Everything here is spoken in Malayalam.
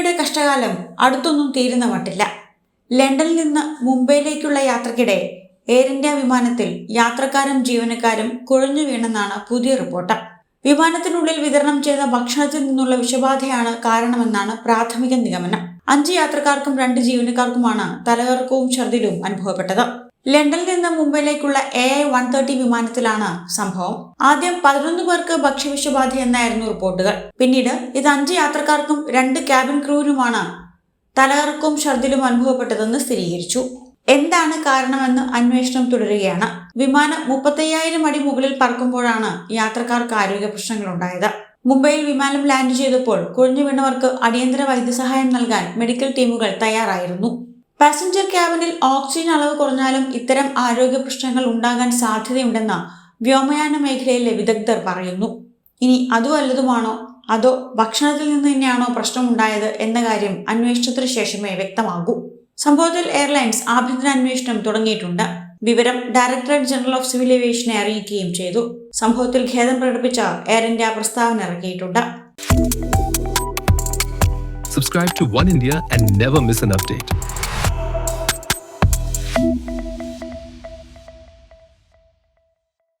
ഇന്ത്യയുടെ കഷ്ടകാലം അടുത്തൊന്നും തീരുന്ന മട്ടില്ല. ലണ്ടനിൽ നിന്ന് മുംബൈയിലേക്കുള്ള യാത്രക്കിടെ എയർ ഇന്ത്യ വിമാനത്തിൽ യാത്രക്കാരും ജീവനക്കാരും കുഴഞ്ഞു വീണെന്നാണ് പുതിയ റിപ്പോർട്ട്. വിമാനത്തിനുള്ളിൽ വിതരണം ചെയ്ത ഭക്ഷണത്തിൽ നിന്നുള്ള വിഷബാധയാണ് കാരണമെന്നാണ് പ്രാഥമിക നിഗമനം. അഞ്ച് യാത്രക്കാർക്കും രണ്ട് ജീവനക്കാർക്കുമാണ് തലകറക്കവും ഛർദിലും അനുഭവപ്പെട്ടത്. ലണ്ടനിൽ നിന്ന് മുംബൈയിലേക്കുള്ള എ ഐ വൺ തേർട്ടി വിമാനത്തിലാണ് സംഭവം. ആദ്യം പതിനൊന്ന് പേർക്ക് ഭക്ഷ്യവിഷബാധ എന്നായിരുന്നു റിപ്പോർട്ടുകൾ. പിന്നീട് ഇത് അഞ്ച് യാത്രക്കാർക്കും രണ്ട് ക്യാബിൻ ക്രൂവിനുമാണ് തലകറക്കവും ഛർദിലും അനുഭവപ്പെട്ടതെന്ന് സ്ഥിരീകരിച്ചു. എന്താണ് കാരണമെന്ന് അന്വേഷണം തുടരുകയാണ്. വിമാനം മുപ്പത്തയ്യായിരം അടി മുകളിൽ പറക്കുമ്പോഴാണ് യാത്രക്കാർക്ക് ആരോഗ്യ പ്രശ്നങ്ങളുണ്ടായത്. മുംബൈയിൽ വിമാനം ലാൻഡ് ചെയ്തപ്പോൾ കുഴഞ്ഞു വീണവർക്ക് അടിയന്തര വൈദ്യസഹായം നൽകാൻ മെഡിക്കൽ ടീമുകൾ തയ്യാറായിരുന്നു. പാസഞ്ചർ ക്യാബിനിൽ ഓക്സിജൻ അളവ് കുറഞ്ഞാലും ഇത്തരം ആരോഗ്യ പ്രശ്നങ്ങൾ ഉണ്ടാകാൻ സാധ്യതയുണ്ടെന്ന് വ്യോമയാന മേഖലയിലെ വിദഗ്ധർ പറയുന്നു. ഇനി അതും വല്ലതുമാണോ അതോ ഭക്ഷണത്തിൽ നിന്ന് തന്നെയാണോ പ്രശ്നമുണ്ടായത് എന്ന കാര്യം അന്വേഷണത്തിന് ശേഷമേ വ്യക്തമാകൂ. സംഭവത്തിൽ എയർലൈൻസ് ആഭ്യന്തര അന്വേഷണം തുടങ്ങിയിട്ടുണ്ട്. വിവരം ഡയറക്ടറേറ്റ് ജനറൽ ഓഫ് സിവിൽ ഏവിയേഷനെ അറിയിക്കുകയും ചെയ്തു. സംഭവത്തിൽ ഖേദം പ്രകടിപ്പിച്ച എയർ ഇന്ത്യ പ്രസ്താവന ഇറക്കിയിട്ടുണ്ട്. Subscribe to One India and never miss an update.